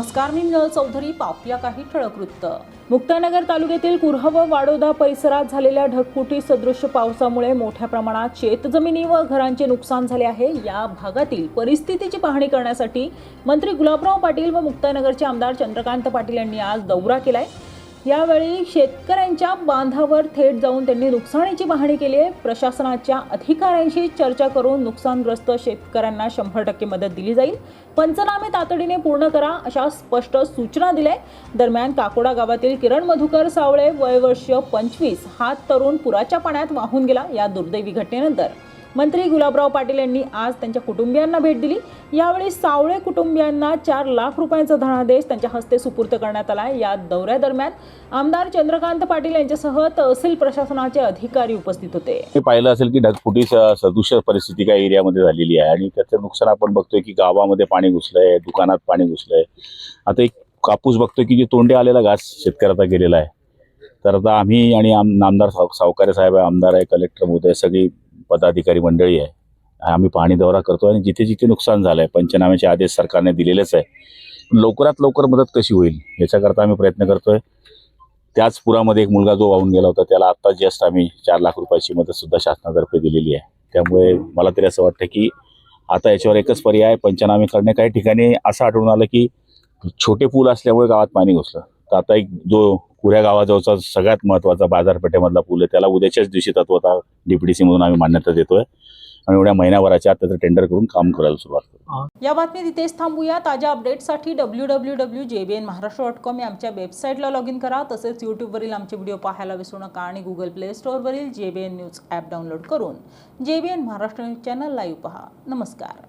नमस्कार मी मिनल चौधरी पाहूया काही ठळक वृत्त. मुक्तानगर तालुक्यातील कुर्ह व वाडोदा परिसरात झालेल्या ढगफुटी सदृश्य पावसामुळे मोठ्या प्रमाणात शेतजमिनी व घरांचे नुकसान झाले आहे. या भागातील परिस्थितीची पाहणी करण्यासाठी मंत्री गुलाबराव पाटील व मुक्तानगरचे आमदार चंद्रकांत पाटील यांनी आज दौरा केलाय. यावेळी शेतकऱ्यांच्या बांधावर थेट जाऊन त्यांनी नुकसानीची पाहणी केली आहे. प्रशासनाच्या अधिकाऱ्यांशी चर्चा करून नुकसानग्रस्त शेतकऱ्यांना शंभर टक्के मदत दिली जाईल. पंचनामे तातडीने पूर्ण करा अशा स्पष्ट सूचना दिल्या दरम्यान काकोडा गावातील किरण मधुकर सावळे वयवर्ष पंचवीस हा तरुण पुराच्या पाण्यात वाहून गेला या दुर्दैवी घटनेनंतर. मंत्री गुलाबराव पाटील यांनी आज त्यांच्या कुटुंबियांना भेट दिली. यावेळी सावळे कुटुंबियांना चार लाख रुपयांचा धनादेश त्यांच्या हस्ते सुपूर्त करण्यात आला या दौऱ्यादरम्यान आमदार चंद्रकांत पाटील यांच्यासह तहसील प्रशासनाचे अधिकारी उपस्थित होते. मी पाहिलं असेल की ढगफुटी स- सदृश परिस्थिती काही एरियामध्ये झालेली आहे आणि त्याचं नुकसान आपण बघतोय की गावामध्ये पाणी घुसलंय दुकानात पाणी घुसलंय. आता एक कापूस बघतोय की जे तोंडे आलेला घास शेतकऱ्याचा गेलेला आहे. तर आता आम्ही आणि आम नामदार साव सावकारे साहेब आहे आमदार आहे कलेक्टर महोदय सगळी पदाधिकारी मंडळी आहे. आम्ही पाणी दौरा करतो आणि जिथे जिथे नुकसान झालं आहे पंचनाम्याचे आदेश सरकारने दिलेलेच आहे. लवकरात लवकर मदत कशी होईल याच्याकरता आम्ही प्रयत्न करतोय. त्याच पुरामध्ये एक मुलगा जो वाहून गेला होता त्याला आत्ता जस्ट आम्ही चार लाख रुपयाची मदत सुद्धा शासनातर्फे दिलेली आहे. त्यामुळे मला तरी असं वाटतं की आता याच्यावर एकच पर्याय पंचनामे करणे काही ठिकाणी असं आढळून आलं की छोटे पूल असल्यामुळे गावात पाणी घुसलं. तर आता एक जो कुऱ्या गावाजवळचा सगळ्यात महत्त्वाचा बाजारपेठेमधला पूल आहे. त्याला उद्याच्याच दिवशी तत्वता डीपीडीसीमधून आम्ही मान्यता देतोय. आणि एवढ्या महिन्याभराच्या आत त्याचं टेंडर करून काम करायला सुरुवात या बातमी तिथेच थांबूया. ताज्या अपडेटसाठी W W W J B N Maharashtra dot com या आमच्या वेबसाईटला लॉग इन करा. तसेच यूट्यूबवरील आमचे व्हिडिओ पाहायला विसरू नका आणि Google play स्टोअरवरील J B N news app download करून J B N Maharashtra news channel live पहा. नमस्कार.